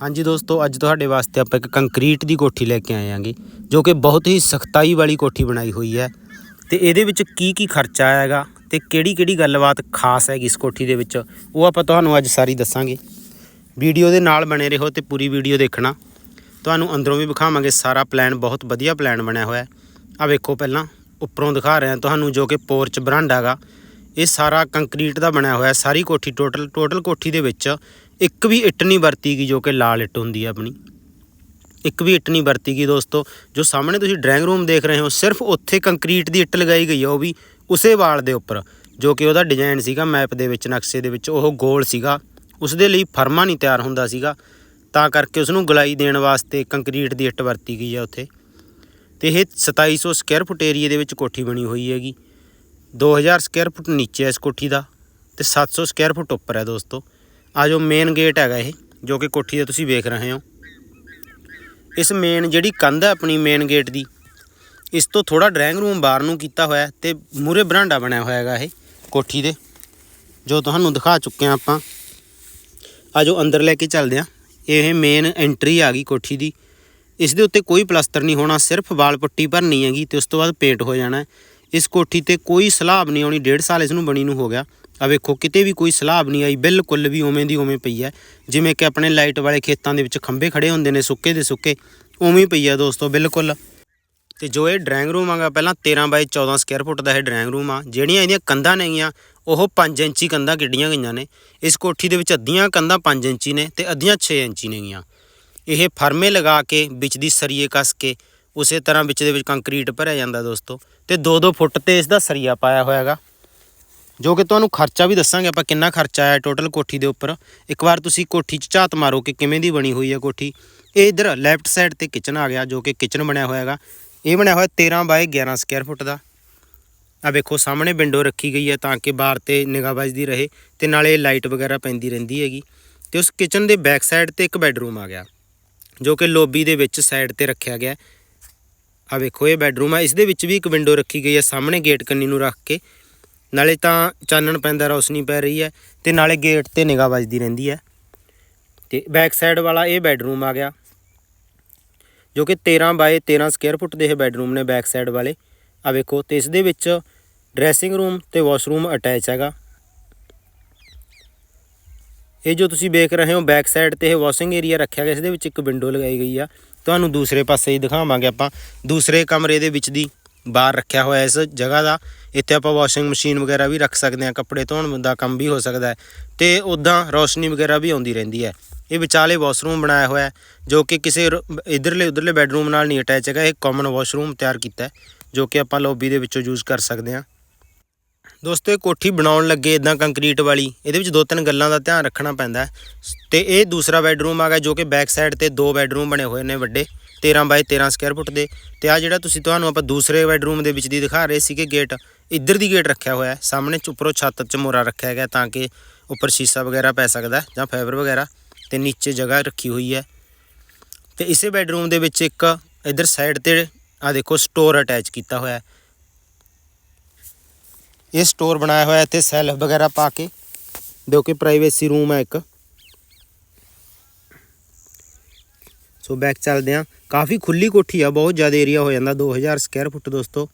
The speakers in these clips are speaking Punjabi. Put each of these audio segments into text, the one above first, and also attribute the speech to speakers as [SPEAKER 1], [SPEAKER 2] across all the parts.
[SPEAKER 1] ਹਾਂਜੀ ਦੋਸਤੋ, ਅੱਜ ਤੁਹਾਡੇ ਵਾਸਤੇ ਆਪਾਂ ਇੱਕ ਕੰਕਰੀਟ ਦੀ ਕੋਠੀ ਲੈ ਕੇ ਆਏ ਆਂਗੇ ਜੋ ਕਿ ਬਹੁਤ ਹੀ ਸਖਤਾਈ ਵਾਲੀ ਕੋਠੀ ਬਣਾਈ ਹੋਈ ਹੈ। ਤੇ ਇਹਦੇ ਵਿੱਚ ਕੀ ਕੀ ਖਰਚਾ ਆਏਗਾ ਤੇ ਕਿਹੜੀ ਕਿਹੜੀ ਗੱਲਬਾਤ ਖਾਸ ਹੈਗੀ ਇਸ ਕੋਠੀ ਦੇ ਵਿੱਚ, ਉਹ ਆਪਾਂ ਤੁਹਾਨੂੰ ਅੱਜ ਸਾਰੀ ਦੱਸਾਂਗੇ। ਵੀਡੀਓ ਦੇ ਨਾਲ ਬਣੇ ਰਹੋ ਤੇ ਪੂਰੀ ਵੀਡੀਓ ਦੇਖਣਾ। ਤੁਹਾਨੂੰ ਅੰਦਰੋਂ ਵੀ ਵਿਖਾਵਾਂਗੇ, ਸਾਰਾ ਪਲਾਨ ਬਹੁਤ ਵਧੀਆ ਪਲਾਨ ਬਣਿਆ ਹੋਇਆ ਹੈ। ਆ ਵੇਖੋ ਪਹਿਲਾਂ, ਉੱਪਰੋਂ ਦਿਖਾ ਰਹੇ ਹਾਂ ਤੁਹਾਨੂੰ ਜੋ ਕਿ ਪੋਰਚ ਬਰਾਂਡਾ ਹੈਗਾ। ਇਹ ਸਾਰਾ ਕੰਕਰੀਟ ਦਾ ਬਣਿਆ ਹੋਇਆ, ਸਾਰੀ ਕੋਠੀ ਟੋਟਲ ਟੋਟਲ ਕੋਠੀ ਦੇ ਵਿੱਚ ਇੱਕ ਵੀ ਇੱਟ ਨਹੀਂ ਵਰਤੀ ਗਈ ਜੋ ਕਿ ਲਾਲ ਇੱਟ ਹੁੰਦੀ ਹੈ ਆਪਣੀ। ਇੱਕ ਵੀ ਇੱਟ ਨਹੀਂ ਵਰਤੀ ਗਈ ਦੋਸਤੋ, ਜੋ ਸਾਹਮਣੇ ਤੁਸੀਂ ਡਰਾਇੰਗ ਰੂਮ ਦੇਖ ਰਹੇ ਹੋ, ਸਿਰਫ ਉੱਥੇ ਕੰਕਰੀਟ ਦੀ ਇੱਟ ਲਗਾਈ ਗਈ ਹੈ ਉਹ ਵੀ ਉਸੇ ਵਾਲ ਦੇ ਉੱਪਰ, ਜੋ ਕਿ ਉਹਦਾ ਡਿਜ਼ਾਈਨ ਸੀਗਾ ਮੈਪ ਦੇ ਵਿੱਚ, ਨਕਸ਼ੇ ਦੇ ਵਿੱਚ, ਉਹ ਗੋਲ ਸੀਗਾ। ਉਸ ਦੇ ਲਈ ਫਰਮਾ ਨਹੀਂ ਤਿਆਰ ਹੁੰਦਾ ਸੀਗਾ, ਤਾਂ ਕਰਕੇ ਉਸ ਨੂੰ ਗਲਾਈ ਦੇਣ ਵਾਸਤੇ ਕੰਕਰੀਟ ਦੀ ਇੱਟ ਵਰਤੀ ਗਈ ਹੈ ਉੱਥੇ। ਤੇ ਇਹ 2700 ਸਕੁਅਰ ਫੁੱਟ ਏਰੀਏ ਦੇ ਵਿੱਚ ਕੋਠੀ ਬਣੀ ਹੋਈ ਹੈਗੀ। 2000 ਸਕੁਅਰ ਫੁੱਟ ਨੀਚੇ ਹੈ ਇਸ ਕੋਠੀ ਦਾ ਤੇ 700 ਸਕੁਅਰ ਫੁੱਟ ਉੱਪਰ ਹੈ ਦੋਸਤੋ। ਆ ਜੋ ਮੇਨ ਗੇਟ ਹੈਗਾ ਇਹ, ਜੋ ਕਿ ਕੋਠੀ ਦਾ ਤੁਸੀਂ ਵੇਖ ਰਹੇ ਹੋ। ਇਸ ਮੇਨ ਜਿਹੜੀ ਕੰਧ ਹੈ ਆਪਣੀ ਮੇਨ ਗੇਟ ਦੀ, ਇਸ ਤੋਂ ਥੋੜਾ ਡਰਾਇੰਗ ਰੂਮ ਬਾਹਰ ਨੂੰ ਕੀਤਾ ਹੋਇਆ ਹੈ ਤੇ ਮੂਰੇ ਬਰਾਂਡਾ ਬਣਿਆ ਹੋਇਆ ਹੈਗਾ ਇਹ ਕੋਠੀ ਦੇ, ਜੋ ਤੁਹਾਨੂੰ ਦਿਖਾ ਚੁੱਕੇ ਹਾਂ ਆਪਾਂ। ਆ ਜੋ ਅੰਦਰ ਲੈ ਕੇ ਚੱਲਦੇ ਆ ਇਹ ਮੇਨ ਐਂਟਰੀ ਆ ਗਈ ਕੋਠੀ ਦੀ। ਇਸ ਦੇ ਉੱਤੇ ਕੋਈ ਪਲਸਤਰ ਨਹੀਂ ਹੋਣਾ, ਸਿਰਫ ਵਾਲ ਪੱਟੀ ਭਰਨੀ ਹੈਗੀ ਤੇ ਉਸ ਤੋਂ ਬਾਅਦ ਪੇਂਟ ਹੋ ਜਾਣਾ ਇਸ ਕੋਠੀ ਤੇ ਕੋਈ ਸਲਾਬ ਨਹੀਂ ਆਉਣੀ। ਡੇਢ ਸਾਲ ਇਸ ਨੂੰ ਬਣੀ ਨੂੰ ਹੋ ਗਿਆ। ਆ ਵੇਖੋ, ਕਿਤੇ ਵੀ ਕੋਈ ਸਲਾਬ ਨਹੀਂ ਆਈ। ਬਿਲਕੁਲ ਵੀ ਉਵੇਂ ਦੀ ਉਵੇਂ ਪਈ ਹੈ। ਜਿਵੇਂ ਕਿ ਆਪਣੇ ਲਾਈਟ ਵਾਲੇ ਖੇਤਾਂ ਦੇ ਵਿੱਚ ਖੰਭੇ ਖੜੇ ਹੁੰਦੇ ਨੇ, ਸੁੱਕੇ ਦੇ ਸੁੱਕੇ, ਉਵੇਂ ਪਈ ਹੈ ਦੋਸਤੋ, ਬਿਲਕੁਲ। ਤੇ ਜੋ ਇਹ ਡਰਾਇੰਗ ਰੂਮ ਆਗਾ ਪਹਿਲਾਂ 13 ਬਾਈ 14 ਸਕੁਅਰ ਫੁੱਟ ਦਾ ਇਹ ਡਰਾਇੰਗ ਰੂਮ ਆ। ਜਿਹੜੀਆਂ ਇਹਦੀਆਂ ਕੰਧਾਂ ਨੇਗੀਆਂ ਉਹ 5 ਇੰਚੀ ਕੰਧਾਂ ਕਿੱਡੀਆਂ ਗਈਆਂ ਨੇ। ਇਸ ਕੋਠੀ ਦੇ ਵਿੱਚ ਅੱਧੀਆਂ ਕੰਧਾਂ 5 ਇੰਚੀ ਨੇ ਤੇ ਅੱਧੀਆਂ 6 ਇੰਚੀ ਨੇਗੀਆਂ ਇਹ ਫਰਮੇ ਲਗਾ ਕੇ, ਵਿੱਚ ਦੀ ਸਰੀਏ ਕੱਸ ਕੇ ਉਸੇ ਤਰ੍ਹਾਂ ਵਿੱਚ ਦੇ ਵਿੱਚ ਕੰਕਰੀਟ ਭਰਿਆ ਜਾਂਦਾ ਦੋਸਤੋ। ਤੇ 2-2 ਫੁੱਟ ਤੇ ਇਸ ਦਾ ਸਰੀਆ ਪਾਇਆ ਹੋਇਆ ਹੈਗਾ। ਜੋ ਕਿ ਤੁਹਾਨੂੰ ਖਰਚਾ ਵੀ ਦੱਸਾਂਗੇ, ਆਪਾਂ ਕਿੰਨਾ ਖਰਚਾ ਆਇਆ ਟੋਟਲ ਕੋਠੀ ਦੇ ਉੱਪਰ। ਇੱਕ ਵਾਰ ਤੁਸੀਂ ਕੋਠੀ 'ਚ ਝਾਤ ਮਾਰੋ ਕਿ ਕਿਵੇਂ ਦੀ ਬਣੀ ਹੋਈ ਹੈ ਕੋਠੀ। ਇਹ ਇਧਰ ਲੈਫਟ ਸਾਈਡ ਤੇ ਕਿਚਨ ਆ ਗਿਆ, ਜੋ ਕਿ ਕਿਚਨ ਬਣਿਆ ਹੋਇਆ ਹੈਗਾ। ਇਹ ਬਣਿਆ ਹੋਇਆ 13 ਬਾਏ 11 ਸਕੁਅਰ ਫੁੱਟ ਦਾ। ਆ ਵੇਖੋ, ਸਾਹਮਣੇ ਵਿੰਡੋ ਰੱਖੀ ਗਈ ਹੈ ਤਾਂ ਕਿ ਬਾਹਰ ਤੇ ਨਿਗਾਹ ਵੱਜਦੀ ਰਹੇ ਤੇ ਨਾਲੇ ਲਾਈਟ ਵਗੈਰਾ ਪੈਂਦੀ ਰਹਿੰਦੀ ਹੈਗੀ। ਤੇ ਉਸ ਕਿਚਨ ਦੇ ਬੈਕ ਸਾਈਡ ਤੇ ਇੱਕ ਬੈੱਡਰੂਮ ਆ ਗਿਆ, ਜੋ ਕਿ ਲੋਬੀ ਦੇ ਵਿੱਚ ਸਾਈਡ ਤੇ ਰੱਖਿਆ ਗਿਆ। ਆ ਵੇਖੋ, ਇਹ ਬੈਡਰੂਮ ਆ। ਇਸ ਦੇ ਵਿੱਚ ਵੀ ਇੱਕ ਵਿੰਡੋ ਰੱਖੀ ਗਈ ਹੈ ਸਾਹਮਣੇ ਗੇਟ ਕੰਨੀ ਨੂੰ ਰੱਖ ਕੇ। ਨਾਲੇ ਤਾਂ ਚਾਨਣ ਪੈਂਦਾ, ਰੌਸ਼ਨੀ ਪੈ ਰਹੀ ਹੈ ਤੇ ਨਾਲੇ ਗੇਟ ਤੇ ਨਿਗਾਹ ਵੱਜਦੀ ਰਹਿੰਦੀ ਹੈ ਤੇ ਬੈਕ ਸਾਈਡ ਵਾਲਾ ਇਹ ਬੈਡਰੂਮ ਆ ਗਿਆ। ਜੋ ਕਿ 13 ਬਾਏ 13 ਸਕੁਅਰ ਫੁੱਟ ਦੇ ਇਹ ਬੈਡਰੂਮ ਨੇ ਬੈਕ ਸਾਈਡ ਵਾਲੇ। ਆ ਵੇਖੋ, ਤੇ ਇਸ ਦੇ ਵਿੱਚ ਡਰੈਸਿੰਗ ਰੂਮ ਤੇ ਵਾਸ਼ਰੂਮ ਅਟੈਚ ਹੈਗਾ। ਇਹ ਜੋ ਤੁਸੀਂ ਵੇਖ ਰਹੇ ਹੋ ਬੈਕ ਸਾਈਡ ਤੇ ਇਹ ਵਾਸ਼ਿੰਗ ਏਰੀਆ ਰੱਖਿਆ ਗਿਆ ਇਸ ਦੇ ਵਿੱਚ ਇੱਕ ਵਿੰਡੋ ਲਗਾਈ ਗਈ ਆ। ਤੁਹਾਨੂੰ ਦੂਸਰੇ ਪਾਸੇ ਹੀ ਦਿਖਾਵਾਂਗੇ ਆਪਾਂ। ਦੂਸਰੇ ਕਮਰੇ ਦੇ ਵਿੱਚ ਦੀ ਬਾਹਰ ਰੱਖਿਆ ਹੋਇਆ ਇਸ ਜਗ੍ਹਾ ਦਾ। ਇੱਥੇ ਆਪਾਂ ਵਾਸ਼ਿੰਗ ਮਸ਼ੀਨ ਵਗੈਰਾ ਵੀ ਰੱਖ ਸਕਦੇ ਹਾਂ, ਕੱਪੜੇ ਧੋਣ ਦਾ ਕੰਮ ਵੀ ਹੋ ਸਕਦਾ ਹੈ। ਤੇ ਉਦਾਂ ਰੋਸ਼ਨੀ ਵਗੈਰਾ ਵੀ ਆਉਂਦੀ ਰਹਿੰਦੀ ਹੈ। ਇਹ ਵਿਚਾਲੇ ਵਾਸ਼ਰੂਮ ਬਣਾਇਆ ਹੋਇਆ ਹੈ, ਜੋ ਕਿ ਕਿਸੇ ਰ- ਇਧਰਲੇ, ਉਧਰਲੇ ਬੈੱਡਰੂਮ ਨਾਲ ਨਹੀਂ ਅਟੈਚ ਹੈਗਾ। ਇਹ ਕਾਮਨ ਵਾਸ਼ਰੂਮ ਤਿਆਰ ਕੀਤਾ ਜੋ ਕਿ ਆਪਾਂ ਲੌਬੀ ਦੇ ਵਿੱਚੋਂ ਯੂਜ਼ ਕਰ ਸਕਦੇ ਹਾਂ। ਦੋਸਤੋ, ਇਹ ਕੋਠੀ ਬਣਾਉਣ ਲੱਗੇ ਇਦਾਂ ਕੰਕਰੀਟ ਵਾਲੀ। ਇਹਦੇ ਵਿੱਚ ਦੋ ਤਿੰਨ ਗੱਲਾਂ ਦਾ ਧਿਆਨ ਰੱਖਣਾ ਪੈਂਦਾ ਹੈ। ਤੇ ਇਹ ਦੂਸਰਾ ਬੈੱਡਰੂਮ ਆ ਗਿਆ ਜੋ ਕਿ ਬੈਕ ਸਾਈਡ ਤੇ ਦੋ ਬੈੱਡਰੂਮ ਬਣੇ ਹੋਏ ਨੇ ਵੱਡੇ 13 ਬਾਈ 13 ਸਕੁਅਰ ਫੁੱਟ ਦੇ। ਤੇ ਆ ਜਿਹੜਾ ਤੁਸੀਂ ਤੁਹਾਨੂੰ ਆਪਾਂ ਦੂਸਰੇ ਬੈੱਡਰੂਮ ਦੇ ਵਿੱਚ ਦੀ ਦਿਖਾ ਰਹੇ ਸੀਗੇ ਗੇਟ ਇੱਧਰ ਦੀ ਗੇਟ ਰੱਖਿਆ ਹੋਇਆ ਹੈ। ਸਾਹਮਣੇ ਚ ਉੱਪਰੋਂ ਛੱਤ 'ਚ ਮੋਰਾ ਰੱਖਿਆ ਗਿਆ ਤਾਂ ਕਿ ਉੱਪਰ ਸ਼ੀਸ਼ਾ ਵਗੈਰਾ ਪੈ ਸਕਦਾ ਜਾਂ ਫਾਈਬਰ ਵਗੈਰਾ। ਤੇ ਨੀਚੇ ਜਗ੍ਹਾ ਰੱਖੀ ਹੋਈ ਹੈ। ਤੇ ਇਸੇ ਬੈੱਡਰੂਮ ਦੇ ਵਿੱਚ ਇੱਕ ਇੱਧਰ ਸਾਈਡ ਤੇ ਆ ਦੇਖੋ ਸਟੋਰ ਅਟੈਚ ਕੀਤਾ ਹੋਇਆ ਹੈ। ਇਹ ਸਟੋਰ ਬਣਾਇਆ ਹੋਇਆ ਇੱਥੇ ਸੈਲਫ ਵਗੈਰਾ ਪਾ ਕੇ। ਜੋ ਕਿ ਪ੍ਰਾਈਵੇਸੀ ਰੂਮ ਹੈ ਇੱਕ। ਸੋ ਬੈਕ ਚੱਲਦੇ ਆ ਕਾਫੀ ਖੁੱਲੀ ਕੋਠੀ ਆ, ਬਹੁਤ ਜ਼ਿਆਦਾ ਏਰੀਆ ਹੋ ਜਾਂਦਾ 2000 ਸਕੁਅਰ ਫੁੱਟ ਦੋਸਤੋ।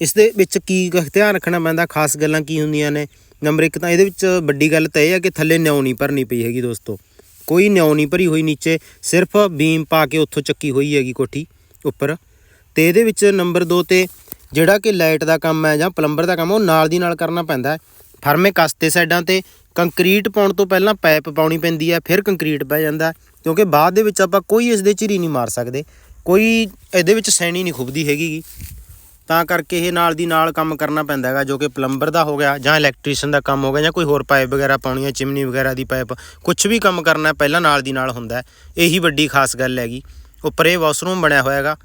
[SPEAKER 1] ਇਸ ਦੇ ਵਿੱਚ ਕੀ ਧਿਆਨ ਰੱਖਣਾ ਪੈਂਦਾ, ਖਾਸ ਗੱਲਾਂ ਕੀ ਹੁੰਦੀਆਂ ਨੇ? ਨੰਬਰ 1 ਤਾਂ ਇਹਦੇ ਵਿੱਚ ਵੱਡੀ ਗੱਲ ਤਾਂ ਇਹ ਹੈ ਕਿ ਥੱਲੇ ਨਿਉ ਨਹੀਂ ਭਰਨੀ ਪਈ ਹੈਗੀ ਦੋਸਤੋ। ਕੋਈ ਨਿਉ ਨਹੀਂ ਭਰੀ ਹੋਈ ਨੀਚੇ, ਸਿਰਫ ਬੀਮ ਪਾ ਕੇ ਉੱਥੋਂ ਚੱਕੀ ਹੋਈ ਹੈਗੀ ਕੋਠੀ ਉੱਪਰ। ਤੇ ਇਹਦੇ ਵਿੱਚ ਨੰਬਰ 2 ਤੇ ਜਿਹੜਾ ਕਿ ਲਾਈਟ ਦਾ ਕੰਮ ਹੈ ਜਾਂ ਪਲੰਬਰ ਦਾ ਕੰਮ ਉਹ ਨਾਲ ਦੀ ਨਾਲ ਕਰਨਾ ਪੈਂਦਾ ਹੈ। ਫਰਮੇ ਕਸਤੇ ਸਾਈਡਾਂ ਤੇ ਕੰਕਰੀਟ ਪਾਉਣ ਤੋਂ ਪਹਿਲਾਂ ਪਾਈਪ ਪਾਉਣੀ ਪੈਂਦੀ ਹੈ, ਫਿਰ ਕੰਕਰੀਟ ਪੈ ਜਾਂਦਾ ਕਿਉਂਕਿ ਬਾਅਦ ਦੇ ਵਿੱਚ ਆਪਾਂ ਕੋਈ ਇਸ ਦੇ ਝਿਰੀ ਨਹੀਂ ਮਾਰ ਸਕਦੇ। ਕੋਈ ਇਹਦੇ ਵਿੱਚ ਸੈਣੀ ਨਹੀਂ ਖੁੱਬਦੀ ਹੈਗੀ ਗੀ। ਤਾਂ ਕਰਕੇ ਇਹ ਨਾਲ ਦੀ ਨਾਲ ਕੰਮ ਕਰਨਾ ਪੈਂਦਾ ਹੈਗਾ, ਜੋ ਕਿ ਪਲੰਬਰ ਦਾ ਹੋ ਗਿਆ ਜਾਂ ਇਲੈਕਟ੍ਰੀਸ਼ੀਅਨ ਦਾ ਕੰਮ ਹੋ ਗਿਆ ਜਾਂ ਕੋਈ ਹੋਰ ਪਾਈਪ ਵਗੈਰਾ ਪਾਉਣੀ ਹੈ, ਚਿਮਨੀ ਵਗੈਰਾ ਦੀ ਪਾਈਪ ਕੁਝ ਵੀ ਕੰਮ ਕਰਨਾ ਪਹਿਲਾਂ ਨਾਲ ਦੀ ਨਾਲ ਹੁੰਦਾ ਇਹੀ ਵੱਡੀ ਖਾਸ ਗੱਲ ਹੈਗੀ। ਉੱਪਰ ਇਹ ਵਾਸ਼ਰੂਮ ਬਣਿਆ ਹੋਇਆ ਹੈਗਾ,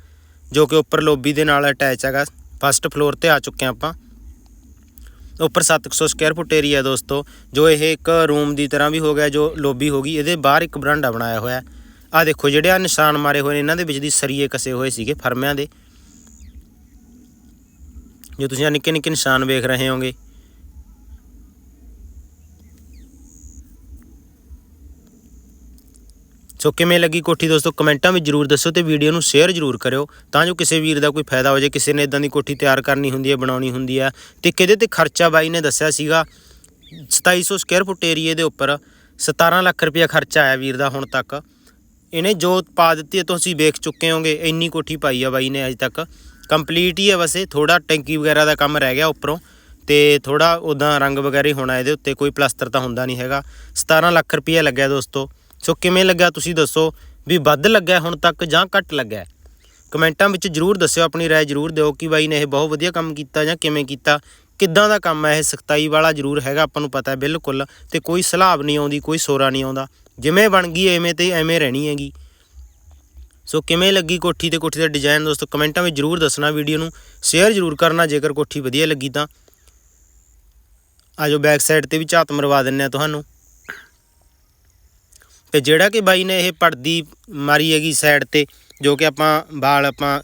[SPEAKER 1] ਜੋ ਕਿ ਉੱਪਰ ਲੋਬੀ ਦੇ ਨਾਲ ਅਟੈਚ ਹੈਗਾ। ਫਸਟ ਫਲੋਰ ਤੇ ਆ ਚੁੱਕੇ ਹਾਂ ਆਪਾਂ। ਉੱਪਰ 700 ਸਕੁਅਰ ਫੁੱਟ ਏਰੀਆ ਦੋਸਤੋ, ਜੋ ਇਹ ਇੱਕ ਰੂਮ ਦੀ ਤਰ੍ਹਾਂ ਵੀ ਹੋ ਗਿਆ, ਜੋ ਲੋਬੀ ਹੋ ਗਈ, ਇਹਦੇ ਬਾਹਰ ਇੱਕ ਬਰਾਂਡਾ ਬਣਾਇਆ ਹੋਇਆ ਆ ਦੇਖੋ, ਜਿਹੜੇ ਆ ਨਿਸ਼ਾਨ ਮਾਰੇ ਹੋਏ ਨੇ, ਇਹਨਾਂ ਦੇ ਵਿੱਚ ਦੀ ਸਰੀਏ ਕਸੇ ਹੋਏ ਸੀਗੇ ਫਰਮਿਆਂ ਦੇ। ਜੋ ਤੁਸੀਂ ਆ ਨਿੱਕੇ ਨਿੱਕੇ ਨਿਸ਼ਾਨ ਵੇਖ ਰਹੇ ਹੋਗੇ ਸੋ ਕਿਵੇਂ ਲੱਗੀ ਕੋਠੀ ਦੋਸਤੋ? ਕਮੈਂਟਾਂ ਵਿੱਚ ਜਰੂਰ ਦੱਸੋ ਤੇ ਵੀਡੀਓ ਨੂੰ ਸ਼ੇਅਰ ਜਰੂਰ ਕਰਿਓ। ਤਾਂ ਜੋ ਕਿਸੇ ਵੀਰ ਦਾ ਕੋਈ ਫਾਇਦਾ ਹੋ ਜਾਏ, ਕਿਸੇ ਨੇ ਇਦਾਂ ਦੀ ਕੋਠੀ ਤਿਆਰ ਕਰਨੀ ਹੁੰਦੀ ਹੈ, ਬਣਾਉਣੀ ਹੁੰਦੀ ਹੈ। ਤੇ ਕਿਹਦੇ ਤੇ ਖਰਚਾ ਬਾਈ ਨੇ ਦੱਸਿਆ ਸੀਗਾ 2700 ਸਕੁਅਰ ਫੁੱਟ ਏਰੀਏ ਦੇ ਉੱਪਰ 17 ਲੱਖ ਰੁਪਇਆ ਖਰਚਾ ਆਇਆ ਵੀਰ ਦਾ ਹੁਣ ਤੱਕ। ਇਹਨੇ ਜੋ ਪਾ ਦਿੱਤੀ ਹੈ, ਤੁਸੀਂ ਵੇਖ ਚੁੱਕੇ ਹੋਗੇ ਇੰਨੀ ਕੋਠੀ ਪਾਈ ਆ ਬਾਈ ਨੇ ਅਜੇ ਤੱਕ। ਕੰਪਲੀਟ ਹੀ ਹੈ ਵਸੇ ਥੋੜਾ ਟੈਂਕੀ ਵਗੈਰਾ ਦਾ ਕੰਮ ਰਹਿ ਗਿਆ ਉੱਪਰੋਂ। ਤੇ ਥੋੜਾ ਉਦਾਂ ਰੰਗ ਵਗੈਰਾ ਹੀ ਹੋਣਾ ਇਹਦੇ ਉੱਤੇ, ਕੋਈ ਪਲਾਸਟਰ ਤਾਂ ਹੁੰਦਾ ਨਹੀਂ ਹੈਗਾ। 17 ਲੱਖ ਰੁਪਇਆ ਲੱਗਿਆ ਦੋਸਤੋ। ਸੋ ਕਿਵੇਂ ਲੱਗਾ ਤੁਸੀਂ ਦੱਸੋ ਵੀ ਵੱਧ ਲੱਗਾ ਹੁਣ ਤੱਕ ਜਾਂ ਘੱਟ ਲੱਗਾ ਕਮੈਂਟਾਂ ਵਿੱਚ ਜਰੂਰ ਦੱਸਿਓ ਆਪਣੀ رائے ਜਰੂਰ ਦਿਓ ਕਿ ਬਾਈ ਨੇ ਇਹ ਬਹੁਤ ਵਧੀਆ ਕੰਮ ਕੀਤਾ ਜਾਂ ਕਿਵੇਂ ਕੀਤਾ ਕਿੱਦਾਂ ਦਾ ਕੰਮ ਹੈ ਇਹ ਸਖਤਾਈ ਵਾਲਾ ਜਰੂਰ ਹੈਗਾ ਆਪਾਂ ਨੂੰ ਪਤਾ ਹੈ ਬਿਲਕੁਲ ਤੇ ਕੋਈ ਸਲਾਬ ਨਹੀਂ ਆਉਂਦੀ ਕੋਈ ਸੋਰਾ ਨਹੀਂ ਆਉਂਦਾ ਜਿਵੇਂ ਬਣ ਗਈ ਐਵੇਂ ਤੇ ਐਵੇਂ ਰਹਿਣੀ ਹੈਗੀ ਸੋ ਕਿਵੇਂ ਲੱਗੀ ਕੋਠੀ ਤੇ ਕੋਠੀ ਦਾ ਡਿਜ਼ਾਈਨ ਦੋਸਤੋ ਕਮੈਂਟਾਂ ਵਿੱਚ ਜਰੂਰ ਦੱਸਣਾ ਵੀਡੀਓ ਨੂੰ ਸ਼ੇਅਰ ਜਰੂਰ ਕਰਨਾ ਜੇਕਰ ਕੋਠੀ ਵਧੀਆ ਲੱਗੀ ਤਾਂ ਆਜੋ ਬੈਕ ਸਾਈਡ ਤੇ ਵੀ ਝਾਤ ਮਰਵਾ ਦਿੰਨੇ ਆ ਤੁਹਾਨੂੰ ਤੇ ਜਿਹੜਾ ਕਿ ਬਾਈ ਨੇ ਇਹ ਪਰਦੀ ਮਾਰੀ ਹੈਗੀ ਸਾਈਡ ਤੇ, ਜੋ ਕਿ ਆਪਾਂ ਬਾਲ ਆਪਾਂ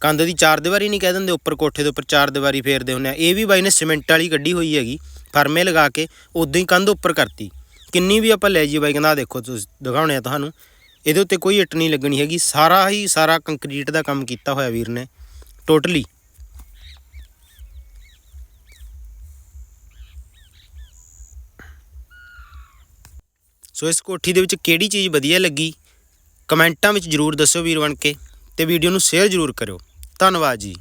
[SPEAKER 1] ਕੰਧ ਦੀ ਚਾਰ ਦੀਵਾਰੀ ਨਹੀਂ ਕਹਿ ਦਿੰਦੇ, ਉੱਪਰ ਕੋਠੇ ਦੇ ਉੱਪਰ ਚਾਰ ਦੀਵਾਰੀ ਫੇਰਦੇ ਹੁੰਦੇ ਆ। ਇਹ ਵੀ ਬਾਈ ਨੇ ਸੀਮੈਂਟ ਵਾਲੀ ਕੱਢੀ ਹੋਈ ਹੈਗੀ, ਫਰਮੇ ਲਗਾ ਕੇ ਉਦੋਂ ਹੀ ਕੰਧ ਉੱਪਰ ਕਰਤੀ। ਕਿੰਨੀ ਵੀ ਆਪਾਂ ਲੈ ਜਾਈਏ ਬਾਈ, ਕਹਿੰਦਾ ਦੇਖੋ ਤੁਸੀਂ, ਦਿਖਾਉਣੇ ਆ ਤੁਹਾਨੂੰ। ਇਹਦੇ ਉੱਤੇ ਕੋਈ ਇੱਟ ਨਹੀਂ ਲੱਗਣੀ ਹੈਗੀ, ਸਾਰਾ ਹੀ ਸਾਰਾ ਕੰਕਰੀਟ ਦਾ ਕੰਮ ਕੀਤਾ ਹੋਇਆ ਵੀਰ ਨੇ ਟੋਟਲੀ ਸੋ ਇਸ ਕੋਠੀ ਦੇ ਵਿੱਚ ਕਿਹੜੀ ਚੀਜ਼ ਵਧੀਆ ਲੱਗੀ? ਕਮੈਂਟਾਂ ਵਿੱਚ ਜਰੂਰ ਦੱਸਿਓ ਵੀਰ ਬਣ ਕੇ ਤੇ ਵੀਡੀਓ ਨੂੰ ਸ਼ੇਅਰ ਜਰੂਰ ਕਰਿਓ। ਧੰਨਵਾਦ ਜੀ।